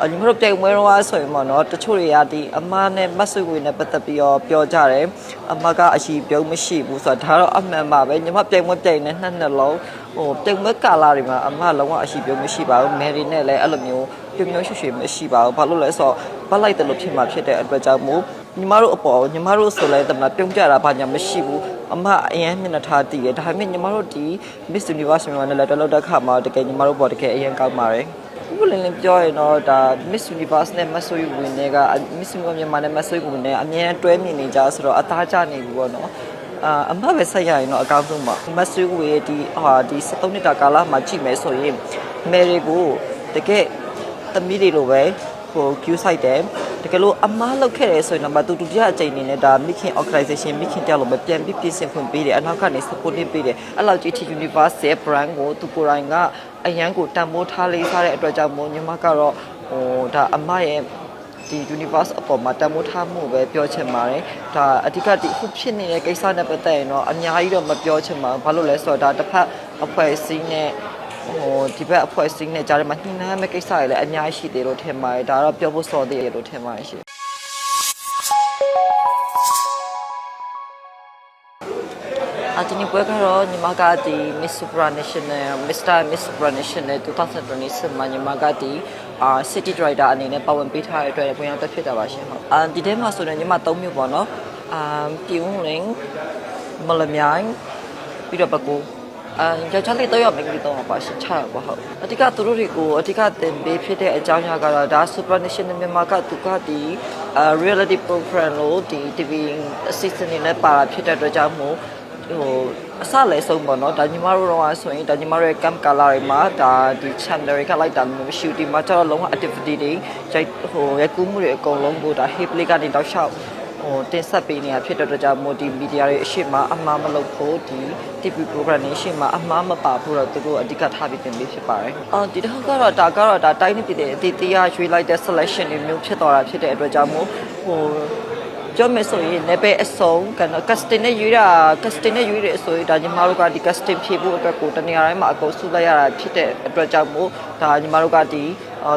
အာညီမတို့ပြိုင်ပွဲတော့ဆိုရင်ပေါ့နော်တချို့တွေကဒီအမနဲ့မတ်ဆွေကိုနဲ့ပတ်သက်ပြီးတော့ပြောကြတယ်အမကအရှိပြုံးမရှိဘူးဆိုတော့ဒါတော့အမှန်ပါပဲညီမပြိုင်ပွဲပြိုင်နေနှစ်နှစ်လုံးဟိုပြိုင်ပွဲကာလာတွေမှာအမလုံးဝအရှိပြုံးမရှိပါဘူးမယ်ရီနဲ့လည်းအဲ့လိုမျိုးပြုံးပြုံးရွှေရွှေမရှိပါဘူးဘာလို့လဲဆိုတော့ဘတ်လိုက်တယ်လို့ဖြစ်မှာဖြစ်တဲ့အတွက်ကြောင့်မို့ညီမတို့အပေါ်ညီမတို့ဆိုလဲတမန်ပြုံးကြတာဘာညာမရှိဘူးအမအရင်မျက်နှာထားတည်တယ်ဒါပေမဲ့ညီမတို့ဒီ Miss Universe မြန်မာနဲ့လည်းတော်တော်တက်ခါမှာတကယ်ညီမတို့ပေါ်တကယ်အရင်ကောက်ပါတယ် ဘယ်လိုလဲပြောရင်တော့ဒါ Miss Universe နဲ့မဆိုးယူဝင်တွေက Miss Universe မြန်မာနဲ့မဆိုးယူဝင်တွေအမြဲတွဲမြင်နေကြဆိုတော့အသားကျနေပြီပေါ့နော်အာအမပဲဆက်ရရင်တော့အကောင်းဆုံးပါမဆွေးဝေးဒီဟာဒီ73နှစ်တာကာလမှာကြည့်မယ်ဆိုရင်မယ်ရီကိုတကယ်သမီးတွေလိုပဲဟို queue site တယ်တကယ်လို့အမားလောက်ခဲ့တယ်ဆိုရင်တော့မတူတူတရအချိန်နေနဲ့ဒါ Mikin organization Mikin တယောက်လိုပဲပြန်ပြီးပြင်ဆင်ဖွင့်ပေးတယ်အနောက်ကနေ supporting ပေးတယ်အဲ့လောက်ကြီး Universe ရဲ့ brand ကိုသူကိုယ်တိုင်က အရန်ကိုတန်ဖိုးထားလေးစားတဲ့အတွက်ကြောင့်မို့ညီမကတော့ဟိုဒါအမရဲ့ဒီ universe အပေါ်မှာတန်ဖိုးထားမှုပဲပြောချင်ပါတယ်ဒါအဓိကဒီအခုဖြစ်နေတဲ့ကိစ္စနဲ့ပတ်သက်ရင်တော့အများကြီးတော့မပြောချင်ပါဘူးဘာလို့လဲဆိုတော့ဒါတစ်ဖက်အဖွဲ့အစည်းနဲ့ဟိုဒီဘက်အဖွဲ့အစည်းနဲ့ကြားထဲမှာညှိနှိုင်းမဲ့ကိစ္စတွေလည်းအများကြီးရှိသေးလို့ထင်ပါတယ်ဒါတော့ပြောဖို့စော်သေးတယ်လို့ထင်ပါတယ်ရှင်အ ဒီနေ့ပွဲကတော့ညီမကဒီ Miss Supranational Mr. Miss Supranational 2027မှာညီမကဒီအာ City Driver အနေနဲ့ပါဝင်ပေးထားတဲ့အတွက်ပွဲရောက်တက်ဖြစ်တာပါရှင်ဟုတ်အာဒီထဲမှာဆိုရင်ညီမ၃မျိုးပေါ့နော်အာပြုံးလင်းမလမြိုင်ပြီးတော့ပကူအာယောက်ျားလေးတော့ရောက်မိန်းကလေးတော့ပါရှင်ချရပါဟုတ်အဓိကသူတို့တွေကိုအဓိကတင်ပေးဖြစ်တဲ့အကြောင်းအရာကတော့ဒါ Supranational မြန်မာကသူကဒီအာ reality program လို့ဒီ TV assistant နေနဲ့ပါတာဖြစ်တဲ့အတွက်ကြောင့်မို့ ဟိုအစလည်းဆုံးပေါ့နော်ဒါညီမတို့တော့ဆိုရင်ဒါညီမတို့ရဲ့ camp color တွေမှာဒါဒီ channel တွေကလိုက်တာမျိုးမရှိဘူးဒီမှာကျတော့လုံးဝ activity တွေရိုက်ဟိုရိုက်ကူးမှုတွေအကုန်လုံးကိုဒါ hip play ကနေတောက်လျှောက်ဟိုတင်ဆက်ပေးနေတာဖြစ်တဲ့အတွက်ကြောင့်မို့ဒီ media တွေအရှိမအမှားမလုပ်ဖို့ဒီ TV program တွေအရှိမအမှားမပါဖို့တော့သူတို့အဓိကထားပြီးတင်ပေးဖြစ်ပါတယ်။အော်ဒီတော့ကတော့ဒါကတော့ဒါတိုင်းနေပြည်တဲ့အတီးတရားရွေးလိုက်တဲ့ selection တွေမျိုးဖြစ်သွားတာဖြစ်တဲ့အတွက်ကြောင့်မို့ဟို ပြောမယ်ဆိုရင်လည်းပဲအစုံကတော့ custom နဲ့ရွေးတာ custom နဲ့ရွေးတဲ့အဆိုရင်ဒါညီမတို့ကဒီ custom ဖြည့်ဖို့အတွက်ကိုတနေရာတိုင်းမှာအကုန်စုလိုက်ရတာဖြစ်တဲ့အတွက်ကြောင့်မို့ဒါညီမတို့ကဒီ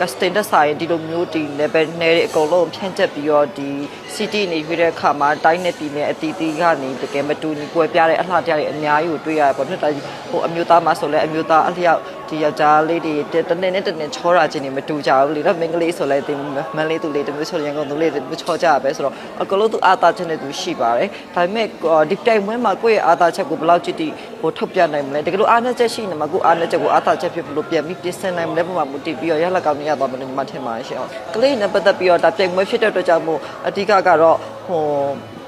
custom တက်ဆိုင်ဒီလိုမျိုးဒီ level နဲ့အကုန်လုံးဖြန့်ချက်ပြီးတော့ဒီ city နေရွေးတဲ့အခါမှာတိုင်းနဲ့ပြည်နယ်အတီးတီးကနေတကယ်မတူညီကွဲပြားတဲ့အလှတရားတွေအများကြီးကိုတွေ့ရတယ်ပေါ့နော်ဒါဟိုအမျိုးသားမှာဆိုလဲအမျိုးသားအလျောက် ဒီယောက်ျားလေးတွေတနေ့နဲ့တနေ့ချောတာချင်းတွေမတူကြဘူးလေတော့မင်္ဂလေးဆိုလဲဒီမန်လေးသူလေးတမျိုးချောရန်ကုန်သူလေးတမျိုးချောကြပဲဆိုတော့အကလို့သူအာသာချက်နဲ့သူရှိပါတယ်ဒါပေမဲ့ဒီတိုင်ဝဲမှာကိုယ့်ရဲ့အာသာချက်ကိုဘယ်လောက်ကြည့်တိဟိုထုတ်ပြနိုင်မလဲတကယ်လို့အာနာချက်ရှိနေမှာကိုအာနာချက်ကိုအာသာချက်ဖြစ်လို့ပြန်ပြီးပြင်ဆင်နိုင်မလဲပုံမှာမူတည်ပြီးတော့ရလက်ကောင်းနေရသွားမယ်လို့ညီမထင်ပါတယ်ရှင်ကလေးနဲ့ပတ်သက်ပြီးတော့ဒါတိုင်ဝဲဖြစ်တဲ့အတွက်ကြောင့်မို့အဓိကကတော့ဟို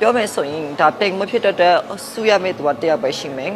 ပြောမယ်ဆိုရင်ဒါတိုင်ဝဲဖြစ်တဲ့အတွက်စူရမယ့်သူကတယောက်ပဲရှိမယ်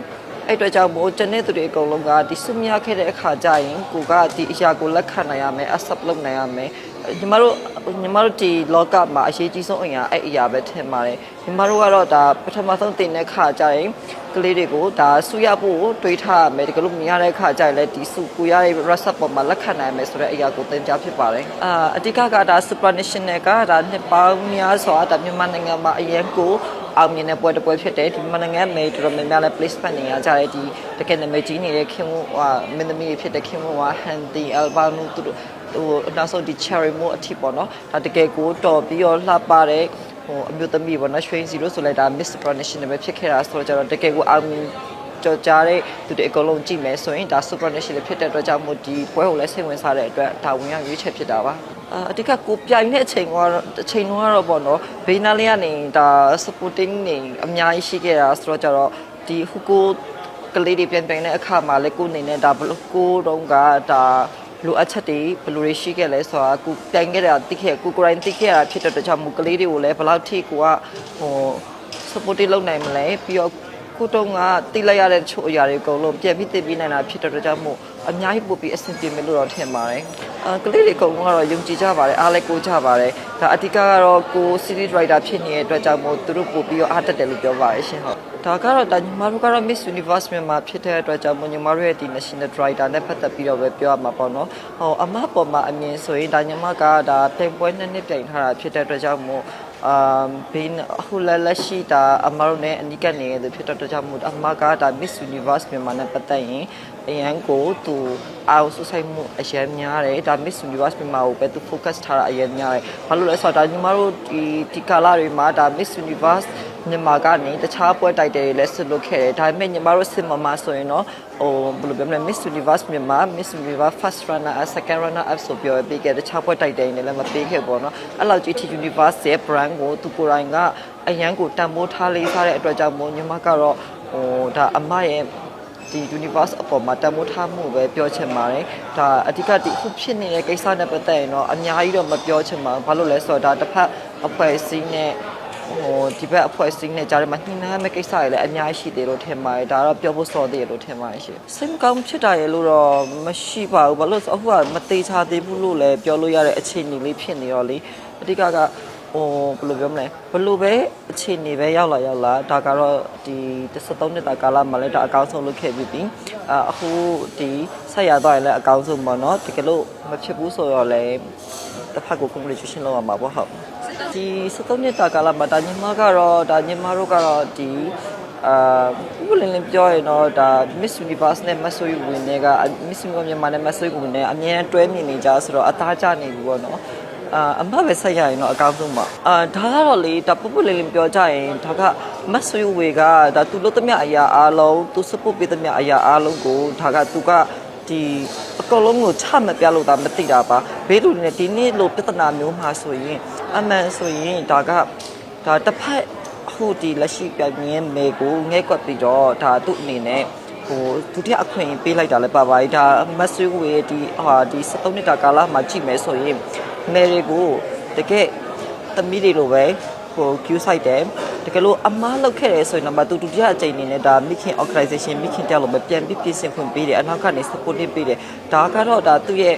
အဲ့အတွက်ကြောင့်မို့တနေ့သူတွေအကုန်လုံးကဒီစုမြခဲ့တဲ့အခါကျရင်ကိုကဒီအရာကိုလက်ခံနိုင်ရမယ် accept လုပ်နိုင်ရမယ်ညီမတို့ညီမတို့ဒီလောကမှာအရေးကြီးဆုံးအရာအဲ့အရာပဲထင်ပါတယ်ညီမတို့ကတော့ဒါပထမဆုံးတင်တဲ့ခါကျရင်ကလေးတွေကိုဒါစုရဖို့တွေးထားရမယ်ဒီကလို့မရတဲ့ခါကျရင်လည်းဒီစုကိုရတဲ့ recipe ပေါ်မှာလက်ခံနိုင်မယ်ဆိုတဲ့အရာကိုသင်ကြားဖြစ်ပါတယ်အာအဓိကကဒါ supranational ကဒါနှစ်ပေါင်းများစွာဒါမြန်မာနိုင်ငံမှာအရင်ကို အောင်မြင်တဲ့ပွဲတစ်ပွဲဖြစ်တယ်ဒီမနငယ်မေတော်တော်များများလဲ placement နေရကြတယ်ဒီတကယ်နာမည်ကြီးနေတဲ့ခင်ဝဟာမင်းသမီးတွေဖြစ်တဲ့ခင်ဝဟာ Handy Albano သူတို့ဟိုနောက်ဆုံးဒီ Cherry Mo အထိပေါ့နော်ဒါတကယ်ကိုတော်ပြီးတော့လှပတဲ့ဟိုအမျိုးသမီးပေါ့နော်ရွှေစီလို့ဆိုလိုက်တာ Miss International ပဲဖြစ်ခဲ့တာဆိုတော့ကျတော့တကယ်ကိုအောင်မြင် ကြော်ကြားတဲ့သူတွေအကုန်လုံးကြည့်မယ်ဆိုရင်ဒါ supranational ဖြစ်တဲ့အတွက်ကြောင့်မို့ဒီပွဲကိုလည်းစိတ်ဝင်စားတဲ့အတွက်ဒါဝင်ရောက်ရွေးချယ်ဖြစ်တာပါအာအဓိကကိုပြိုင်တဲ့အချိန်ကတော့အချိန်တော့ကတော့ပေါ့နော်ဘေးနားလေးကနေဒါ supporting နေအများကြီးရှိခဲ့တာဆိုတော့ကျတော့ဒီဟူကိုကလေးတွေပြန်ပြန်တဲ့အခါမှာလည်းကိုအနေနဲ့ဒါဘလို့ကိုတုံးကဒါလိုအပ်ချက်တွေဘယ်လိုတွေရှိခဲ့လဲဆိုတာကိုပြန်ခဲ့တာသိခဲ့ကိုကိုရိုင်းသိခဲ့တာဖြစ်တဲ့အတွက်ကြောင့်မို့ကလေးတွေကိုလည်းဘယ်လောက်ထိကိုကဟို support လုပ်နိုင်မလဲပြီးတော့ ကိုတုံးကတိလိုက်ရတဲ့ချို့အရာတွေအကုန်လုံးပြန်ပြီးသိပြီးနိုင်တာဖြစ်တဲ့အတွက်ကြောင့်မို့အများကြီးပို့ပြီးအဆင်ပြေမယ်လို့တော့ထင်ပါတယ်။အာကလေးတွေအကုန်လုံးကတော့ယုံကြည်ကြပါတယ်အားလည်းကိုကြပါတယ်။ဒါအဓိကကတော့ကို series writer ဖြစ်နေတဲ့အတွက်ကြောင့်မို့သူတို့ပို့ပြီးတော့အားတက်တယ်လို့ပြောပါတယ်ရှင်ဟုတ်။ဒါကတော့ဒါညီမတို့ကတော့ Miss Universe မြန်မာဖြစ်တဲ့အတွက်ကြောင့်မို့ညီမတို့ရဲ့ဒီ National Writer နဲ့ပတ်သက်ပြီးတော့ပဲပြောရမှာပေါ့နော်။ဟိုအမပေါ်မှာအမြင်ဆိုရင်ဒါညီမကဒါပြိုင်ပွဲနှစ်နှစ်ပြိုင်ထားတာဖြစ်တဲ့အတွက်ကြောင့်မို့ အာဘင်းဟိုလလရှိတာအမတို့နဲ့အနိကနေရတဲ့ဖြစ်တဲ့အတွက်ကြောင့်မို့အမကဒါ Miss Universe မြန်မာနဲ့ပတ်သက်ရင် အရန်ကိုသူအာရုံစူးစိုက်မှုအရန်များတယ်ဒါ Miss Universe မြန်မာကိုပဲသူ focus ထားတာအရန်များတယ်ဘာလို့လဲဆိုတော့ဒါညီမတို့ဒီဒီကာလတွေမှာဒါ Miss Universe မြန်မာကနေတခြားပွဲတိုက်တယ်တွေလည်းဆွလုပ်ခဲ့တယ်ဒါပေမဲ့ညီမတို့စင်မမဆိုရင်တော့ဟိုဘယ်လိုပြောမလဲ Miss Universe မြန်မာ Miss Universe first runner up second runner up ဆိုပြောပြီးခဲ့တခြားပွဲတိုက်တယ်တွေလည်းမပေးခဲ့ပေါ့နော်အဲ့လောက်ကြီး Universe ရဲ့ brand ကိုသူကိုယ်တိုင်ကအရန်ကိုတန်ဖိုးထားလေးစားတဲ့အတွက်ကြောင့်မို့ညီမကတော့ဟိုဒါအမရဲ့ ဒီ universe အပေါ်မှာတန်ဖိုးထားမှုပဲပြောချင်ပါတယ်ဒါအဓိကဒီအခုဖြစ်နေတဲ့ကိစ္စနဲ့ပတ်သက်ရင်တော့အများကြီးတော့မပြောချင်ပါဘူးဘာလို့လဲဆိုတော့ဒါတစ်ဖက်အဖွဲ့အစည်းနဲ့ဟိုဒီဘက်အဖွဲ့အစည်းနဲ့ကြားထဲမှာညှိနှိုင်းမယ့်ကိစ္စတွေလည်းအများကြီးရှိသေးလို့ထင်ပါတယ်ဒါတော့ပြောဖို့စောသေးတယ်လို့ထင်ပါတယ်ရှင်စိတ်မကောင်းဖြစ်တာရဲ့လို့တော့မရှိပါဘူးဘာလို့လဲဆိုတော့အခုကမသေးချာသေးဘူးလို့လည်းပြောလို့ရတဲ့အခြေအနေလေးဖြစ်နေတော့လေအဓိကက ဟိုဘယ်လိုပြောမလဲဘယ်လိုပဲအခြေအနေပဲရောက်လာရောက်လာဒါကတော့ဒီ33နှစ်တာကာလမှာလည်းဒါအကောင်းဆုံးလုပ်ခဲ့ပြီးပြီအအခုဒီဆက်ရသွားရင်လည်းအကောင်းဆုံးပေါ့နော်တကယ်လို့မဖြစ်ဘူးဆိုတော့လည်းတစ်ဖက်ကို congratulation လုပ်ရမှာပေါ့ဟုတ်ဒီ33နှစ်တာကာလမှာဒါညီမကတော့ဒါညီမတို့ကတော့ဒီအာဘယ်လိုလဲပြောရင်တော့ဒါ Miss Universe နဲ့ Miss Soyu ဝင်တွေက Miss Universe မြန်မာနဲ့ Miss Soyu ဝင်နေအမြဲတွဲမြင်နေကြဆိုတော့အသားကျနေပြီပေါ့နော် အာအမပဲဆက်ရရင်တော့အကောင်းဆုံးပါအာဒါကတော့လေဒါပုပ်ပုလေးလေးပြောကြရင်ဒါကမတ်ဆွေဝေကဒါသူလုပ်သမျှအရာအားလုံးသူစပုတ်ပေးသမျှအရာအားလုံးကိုဒါကသူကဒီအကောင်လုံးကိုချမပြလို့ဒါမသိတာပါဘေးလူတွေနဲ့ဒီနေ့လိုပြဿနာမျိုးမှာဆိုရင်အမှန်ဆိုရင်ဒါကဒါတစ်ဖက်ဟိုဒီလက်ရှိပြပြင်းမေကိုငဲ့ကွက်ပြီးတော့ဒါသူ့အနေနဲ့ဟိုဒုတိယအခွင့်ပေးလိုက်တာလည်းပါပါဒါမတ်ဆွေဝေဒီဟာဒီ73နှစ်တာကာလမှာကြည့်မယ်ဆိုရင် မယ်တွေကိုတကယ်သမီးတွေလိုပဲဟို queue site တယ်တကယ်လို့အမားလောက်ခဲ့တယ်ဆိုရင်တော့မတူဒုတိယအကြိမ်အနေနဲ့ဒါမိခင် organization မိခင်တက်လို့ပဲပြန်ပြီးပြင်ဆင်ခွင့်ပေးတယ်အနောက်ကနေ support ပေးတယ်ဒါကတော့ဒါသူ့ရဲ့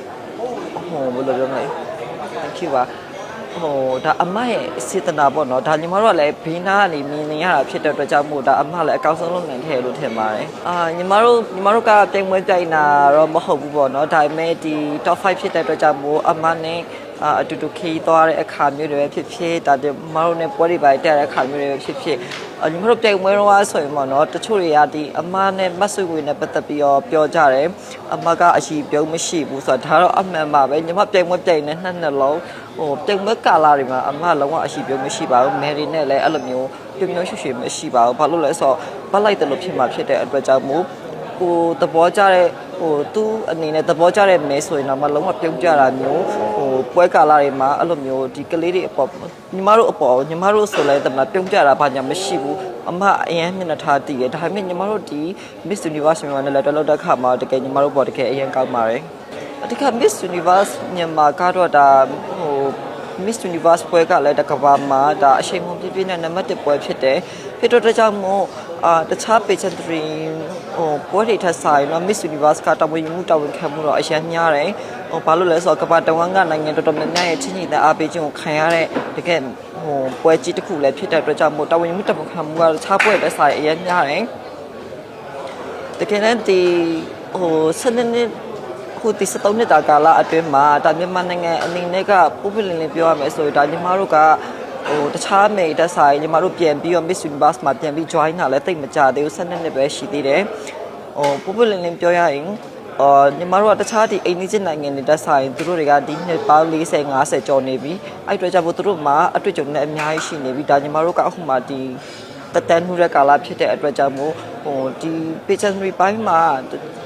ဟိုဘယ်လိုပြောမလဲ thank you ပါဟိုဒါအမရဲ့စေတနာပေါ့နော်ဒါညီမတို့ကလည်းဘေးနားကနေမြင်နေရတာဖြစ်တဲ့အတွက်ကြောင့်မို့ဒါအမလည်းအကောင်းဆုံးလုပ်နိုင်ခဲ့လို့ထင်ပါတယ်အာညီမတို့ညီမတို့ကပြိုင်ပွဲပြိုင်တာတော့မဟုတ်ဘူးပေါ့နော်ဒါပေမဲ့ဒီ top 5ဖြစ်တဲ့အတွက်ကြောင့်မို့အမနဲ့ အာအတူတူခီးသွားတဲ့အခါမျိုးတွေပဲဖြစ်ဖြစ်ဒါဒီမတို့နဲ့ပွဲတွေပါတက်တဲ့အခါမျိုးတွေပဲဖြစ်ဖြစ်အညီမတို့ပြိုင်ပွဲတော့ဆိုရင်ပေါ့နော်တချို့တွေကဒီအမနဲ့မတ်ဆွေကိုနဲ့ပတ်သက်ပြီးတော့ပြောကြတယ်အမကအရှိပြုံးမရှိဘူးဆိုတော့ဒါတော့အမှန်ပါပဲညီမပြိုင်ပွဲပြိုင်နေနှစ်နှစ်လုံးဟိုပြိုင်ပွဲကာလာတွေမှာအမလုံးဝအရှိပြုံးမရှိပါဘူးမယ်ရီနဲ့လည်းအဲ့လိုမျိုးပြုံးပြုံးရွှေရွှေမရှိပါဘူးဘာလို့လဲဆိုတော့ဘတ်လိုက်တယ်လို့ဖြစ်မှာဖြစ်တဲ့အတွက်ကြောင့်မို့ ကိုသဘောကျတဲ့ဟိုသူ့အနေနဲ့သဘောကျတဲ့မဲဆိုရင်တော့မလုံးဝပြုံးကြတာမျိုးဟိုပွဲကာလာတွေမှာအဲ့လိုမျိုးဒီကလေးတွေအပေါ်ညီမတို့အပေါ်ညီမတို့ဆိုလဲတမလားပြုံးကြတာဘာညာမရှိဘူးအမအရင်မျက်နှာထားတည်တယ်ဒါပေမဲ့ညီမတို့ဒီ Miss Universe မြန်မာနဲ့လည်းတော်တော်တက်ခါမှာတကယ်ညီမတို့ပေါ်တကယ်အရင်ကောင်းပါတယ်အဓိက Miss Universe မြန်မာကတော့ဒါဟို Miss Universe ပွဲကလည်းတကဘာမှာဒါအချိန်မှပြည့်ပြည့်နဲ့နံပါတ်1ပွဲဖြစ်တယ်ဖြစ်တော့တကြောင်မို့အာတခြား pageantry ဟိုပွဲတွေထက်ဆိုင်တော့ Miss Universe ကတာဝန်ယူမှုတာဝန်ခံမှုတော့အရင်များတယ်ဟိုဘာလို့လဲဆိုတော့ကမ္ဘာတဝန်းကနိုင်ငံတော်တော်များများရဲ့ချင်းချီတဲ့အားပေးခြင်းကိုခံရတဲ့တကယ်ဟိုပွဲကြီးတစ်ခုလည်းဖြစ်တဲ့အတွက်ကြောင့်မို့တာဝန်ယူမှုတာဝန်ခံမှုကတခြားပွဲတွေဆိုင်အရင်များတယ်တကယ်တမ်းဒီဟိုစနေ နေ့ခုဒီ73နှစ်တာကာလအတွင်းမှာဒါမြန်မာနိုင်ငံအနေနဲ့ကပုပ္ပလင်းလင်းပြောရမယ်ဆိုရင်ဒါညီမတို့ကဟိုတခြားမေတက်ဆိုင်ညီမတို့ပြန်ပြီးတော့ Miss Universe မှာပြန်ပြီး join တာလည်းတိတ်မကြသေးဘူး12နှစ်ပဲရှိသေးတယ်ဟိုပုပ္ပလင်းလင်းပြောရရင်အော်ညီမတို့ကတခြားဒီအိန္ဒိယနိုင်ငံတွေတက်ဆိုင်သူတို့တွေကဒီနှစ်ပေါင်း40 50ကျော်နေပြီအဲ့အတွက်ကြောင့်မို့သူတို့မှာအတွေ့အကြုံနဲ့အများကြီးရှိနေပြီဒါညီမတို့ကအခုမှဒီ တက်တန်းမှုတဲ့ကာလဖြစ်တဲ့အတွက်ကြောင့်မို့ဟိုဒီ pageantry ပိုင်းမှာ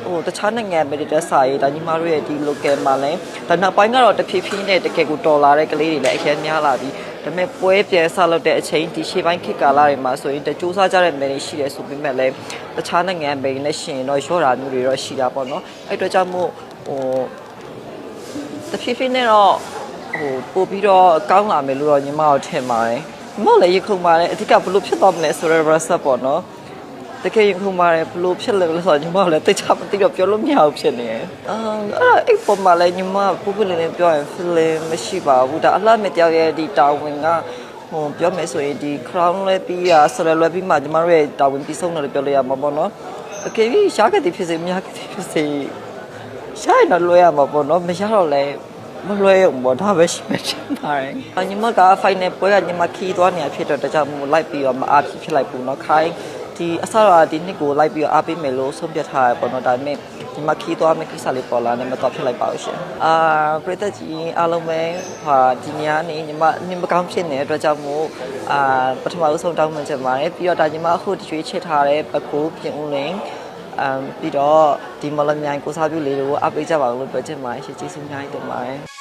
ဟိုတခြားနိုင်ငံပဲတက်စာရေးဒါညီမတို့ရဲ့ဒီ local မှာလည်းဒါနောက်ပိုင်းကတော့တဖြည်းဖြည်းနဲ့တကယ်ကိုတော်လာတဲ့ကလေးတွေလည်းအရင်များလာပြီဒါပေမဲ့ပွဲပြန်ဆလုပ်တဲ့အချိန်ဒီရှေ့ပိုင်းခေတ်ကာလတွေမှာဆိုရင်တကြိုးစားကြတဲ့မယ်တွေရှိတယ်ဆိုပေမဲ့လည်းတခြားနိုင်ငံပဲနဲ့ရှင်တော့ရော့တာမျိုးတွေတော့ရှိတာပေါ့နော်အဲ့အတွက်ကြောင့်မို့ဟိုတဖြည်းဖြည်းနဲ့တော့ဟိုပို့ပြီးတော့ကောင်းလာမယ်လို့တော့ညီမတို့ထင်ပါတယ် ညီမလည်းရခုံပါတယ်အဓိကဘလို့ဖြစ်သွားမလဲဆိုတော့ reset ပေါ့နော်တကယ်ရခုံပါတယ်ဘလို့ဖြစ်လဲလို့ဆိုတော့ညီမလည်းတိတ်ချမသိတော့ပြောလို့မရဘူးဖြစ်နေတယ်အာအဲ့အဲ့ပုံမှာလည်းညီမပူပူလေးလေးပြောရင် feeling မရှိပါဘူးဒါအလှမဲ့တယောက်ရဲ့ဒီတာဝန်ကဟိုပြောမယ်ဆိုရင်ဒီ crown လဲပြီးရဆရလဲပြီးမှညီမတို့ရဲ့တာဝန်ပြီးဆုံးတယ်လို့ပြောလို့ရမှာပေါ့နော်အကယ်၍ရှားခဲ့တဲ့ဖြစ်စေမရခဲ့တဲ့ဖြစ်စေရှာရင်တော့လွှဲရမှာပေါ့နော်မရတော့လဲ မလွှဲရုံပေါ့ဒါပဲရှိမှချင်ပါတယ်အညီမက final ပွဲကညီမခီးသွားနေရဖြစ်တော့တခြားမို့လိုက်ပြီးတော့မအားဖြစ်ဖြစ်လိုက်ဘူးเนาะခိုင်းဒီအစတော့ဒီနှစ်ကိုလိုက်ပြီးတော့အားပေးမယ်လို့ဆုံးဖြတ်ထားရပေါ့နော်ဒါပေမဲ့ ဒီမှာခီးသွားမယ့်ကိစ္စလေးပေါ်လာနေမတော့ဖြစ်လိုက်ပါဘူးရှင်အာပရိသတ်ကြီးအားလုံးပဲဟာဒီညနေညီမညီမကောင်းဖြစ်နေတဲ့အတွက်ကြောင့်မို့အာပထမဦးဆုံးတောင်းပန်ချင်ပါတယ်ပြီးတော့ဒါညီမအခုရွေးချယ်ထားတဲ့ပကူပြင်ဦးလင်းအမ်ပြီးတော့ဒီမလမြိုင်ကိုစားပြုလေးတွေကိုအားပေးကြပါဦးလို့ပြောချင်ပါတယ်ရှင်ကျေးဇူးအများကြီးတင်ပါတယ်